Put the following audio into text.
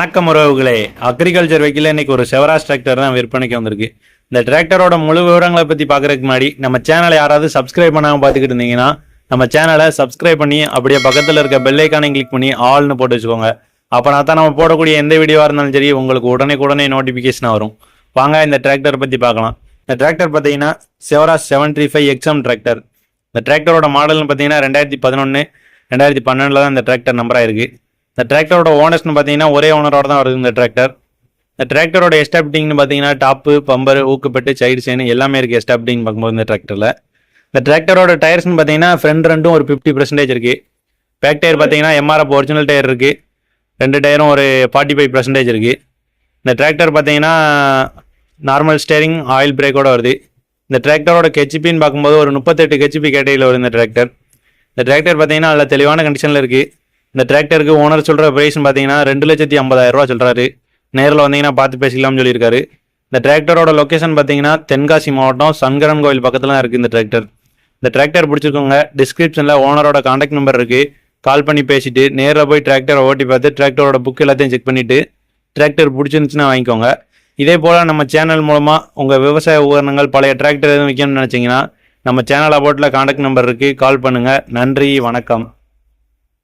வணக்கம் உறவுகளே. அக்ரிகல்ச்சர் வைக்கல இன்னைக்கு ஒரு செவராஸ் டிராக்டர் தான் விற்பனைக்கு வந்திருக்கு. இந்த டிராக்டரோட முழு விவரங்களை பற்றி பார்க்கறதுக்கு முன்னாடி நம்ம சேனலை யாராவது சப்ஸ்கிரைப் பண்ணாமல் பார்த்துக்கிட்டு இருந்தீங்கன்னா நம்ம சேனலை சப்ஸ்கிரைப் பண்ணி அப்படியே பக்கத்தில் இருக்க பெல்லைக்கானை கிளிக் பண்ணி ஆல்னு போட்டு வச்சுக்கோங்க. அப்போனா தான் நம்ம போடக்கூடிய எந்த வீடியோவாக இருந்தாலும் சரி உங்களுக்கு உடனே உடனே நோட்டிஃபிகேஷன் வரும். வாங்க இந்த டிராக்டர் பற்றி பார்க்கலாம். இந்த டிராக்டர் பார்த்தீங்கன்னா Swaraj seven three five XM tractor இந்த டிராக்டரோட மாடல்னு பார்த்தீங்கன்னா ரெண்டாயிரத்தி பதினொன்று ரெண்டாயிரத்தி பன்னெண்டில் தான் இந்த டிராக்டர் நம்பராக இருக்குது இந்த டிராக்டரோட ஓனர்ஸ்னு பார்த்தீங்கன்னா ஒரே ஓனரோட தான் வருது இந்த டிராக்டர் இந்த டிராக்டரோட எஸ்டாப்டிங்னு பார்த்தீங்கன்னா டாப்பு பம்பர் ஊக்குப்பட்டு சைடு செயின் எல்லாமே இருக்குது எஸ்டாப்டிங் பார்க்கும்போது இந்த டிராக்டரில் இந்த டிராக்டரோட டயர்ஸ்னு பார்த்தீங்கன்னா ஃப்ரண்ட் ரெண்டும் ஒரு ஃபிஃப்டி பர்சன்டேஜ் இருக்குது பேக் டயர் பார்த்தீங்கன்னா எம்ஆர்எஃப் ஒரிஜினல் டயர் இருக்குது ரெண்டு டயரும் ஒரு ஃபார்ட்டி ஃபைவ் பர்சன்டேஜ் இருக்குது இந்த டிராக்டர் பார்த்தீங்கன்னா நார்மல் ஸ்டேரிங் ஆயில் பிரேக்கோடு வருது. இந்த டிராக்டரோட கெச்சிபின்னு பார்க்கும்போது ஒரு முப்பத்தெட்டு கெச்சிபி கேட்டகரியில் வருது இந்த டிராக்டர் இந்த டிராக்டர் பார்த்தீங்கன்னா நல்ல தெளிவான கண்டிஷனில் இருக்குது இந்த டிராக்டருக்கு ஓனர் சொல்கிற ப்ரைஸ்னு பார்த்தீங்கன்னா ரெண்டு லட்சத்தி ஐம்பதாயிரம் ரூபா சொல்கிறாரு நேரில் வந்தீங்கன்னா பார்த்து பேசிக்கலாம்னு சொல்லியிருக்காரு. இந்த டிராக்டரோட லொக்கேஷன் பார்த்தீங்கன்னா தென்காசி மாவட்டம் சங்கரன் கோவில் பக்கத்தில் தான் இருக்குது இந்த டிராக்டர் இந்த டிராக்டர் பிடிச்சிருக்கோங்க டிஸ்கிரிப்ஷனில் ஓனரோட காண்டாக்ட் நம்பர் இருக்குது கால் பண்ணி பேசிட்டு நேரில் போய் டிராக்டரை ஓட்டி பார்த்து டிராக்டரோட புக் எல்லாத்தையும் செக் பண்ணிவிட்டு டிராக்டர் பிடிச்சிருந்துச்சுன்னா வாங்கிக்கோங்க. இதே போல் நம்ம சேனல் மூலமாக உங்கள் விவசாய உபகரணங்கள் பழைய டிராக்டர் எதுவும் விற்கணும்னு நினச்சிங்கன்னா நம்ம சேனல் அபோட்டில் காண்டாக்ட் நம்பர் இருக்குது கால் பண்ணுங்கள் நன்றி வணக்கம்.